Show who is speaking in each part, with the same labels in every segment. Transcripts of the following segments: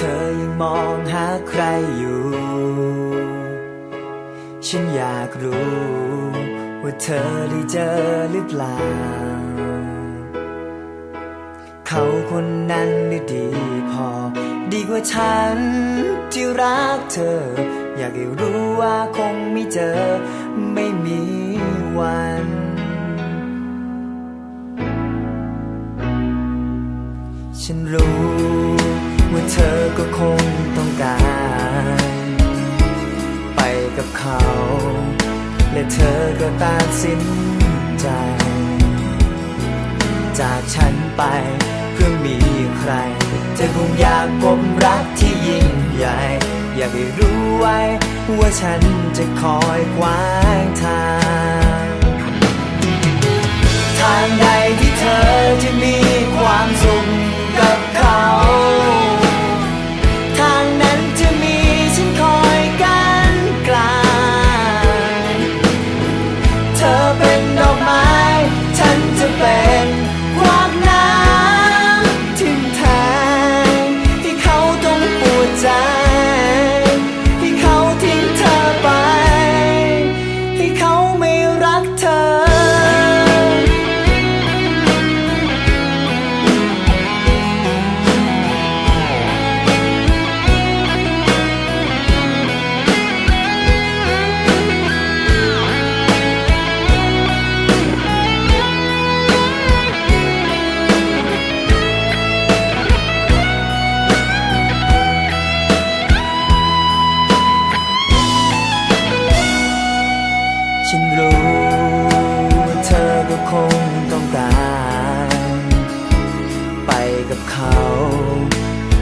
Speaker 1: เธอยังมองหาใครอยู่ ฉันอยากรู้ ว่าเธอได้เจอหรือเปล่า เขาคนนั้นได้ดีพอ ดีกว่าฉันที่รักเธอ อยากให้รู้ว่าคงไม่เจอ ไม่มีวันฉันรู้ ก็คงต้องการ ไปกับเขา และเธอก็ตัดสินใจ จากฉันไปเพื่อมีใคร เธอคงอยากพบรักที่ยิ่งใหญ่ อยากให้รู้ไว้ว่าฉันจะคอยขวา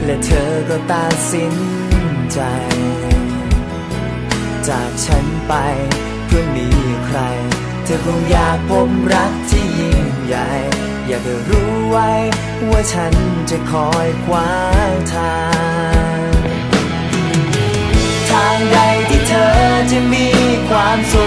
Speaker 1: และเธอก็ตัดสินใจ จากฉันไปเพื่อมีใคร เธอคงอยากพบรักที่ยิ่งใหญ่ อยากให้รู้ไว้ว่าฉันจะคอยขวางทาง ทางใดที่เธอจะมีความสุข